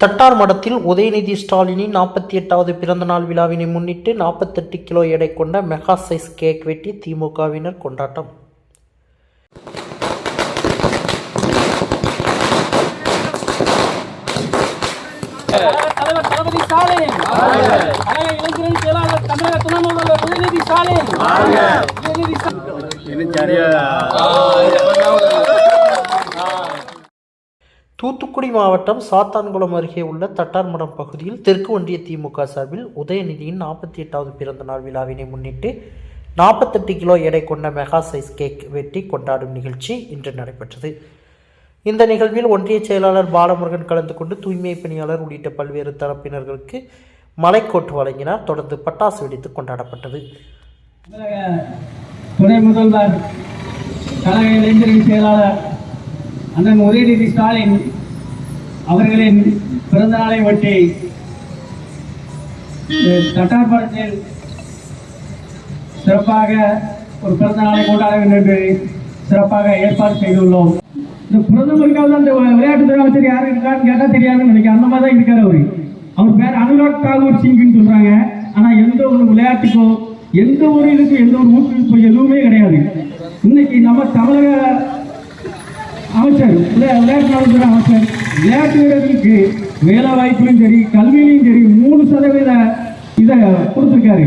தட்டார் மடத்தில் உதயநிதி ஸ்டாலினின் நாற்பத்தி எட்டாவது பிறந்தநாள் விழாவினை முன்னிட்டு நாற்பத்தெட்டு கிலோ எடை கொண்ட மெகா சைஸ் கேக் வெட்டி திமுகவினர் கொண்டாட்டம். தலைவர் தளபதி ஸ்டாலின் கழக இளைஞரணி செயலாளர் தமிழக துணை முதல்வர் உதயநிதி ஸ்டாலின் உதயநிதி ஸ்டாலின் தூத்துக்குடி மாவட்டம் சாத்தான்குளம் அருகே உள்ள தட்டார்மடம் பகுதியில் தெற்கு ஒன்றிய திமுக சார்பில் உதயநிதியின் நாற்பத்தி எட்டாவது பிறந்தநாள் விழாவினை முன்னிட்டு நாற்பத்தெட்டு கிலோ எடை கொண்ட மெகா சைஸ் கேக் வெட்டி கொண்டாடும் நிகழ்ச்சி இன்று நடைபெற்றது. இந்த நிகழ்வில் ஒன்றிய செயலாளர் பாலமுருகன் கலந்து கொண்டு தூய்மை பணியாளர் உள்ளிட்ட பல்வேறு தரப்பினர்களுக்கு மலைக்கோட்டு வழங்கினார். தொடர்ந்து பட்டாசு வெடித்து கொண்டாடப்பட்டது. துணை முதல்வர் கழக இளைஞரணி செயலாளர் அண்ணன் உதயநிதி ஸ்டாலின் அவர்களின் பிறந்த நாளை ஒட்டி தட்டார்படத்தில் சிறப்பாக ஒரு பிறந்த நாளை கொண்டாட வேண்டும் என்று சிறப்பாக ஏற்பாடு செய்துள்ளோம். இந்த பிரதமருக்காக அந்த விளையாட்டுத்துறை அமைச்சர் யாரும் இருக்கான்னு கேட்டால் தெரியாதுன்னு நினைக்கிறேன். அந்த மாதிரி தான் இருக்கார் அவர். அவர் பேர் அனுராக் தாகூர் சிங்னு சொல்றாங்க. ஆனா எந்த ஒரு விளையாட்டுக்கோ எந்த ஒரு இதுக்கும் எந்த ஒரு ஊக்குவிப்பு எதுவுமே கிடையாது. இன்னைக்கு நம்ம தமிழக அமைச்சர் விளையாட்டு நலத்துறை அமைச்சர் விளையாட்டு வீரர்களுக்கு வேலை வாய்ப்புலையும் சரி கல்வியிலையும் சரி மூணு சதவீத இதை கொடுத்துருக்காரு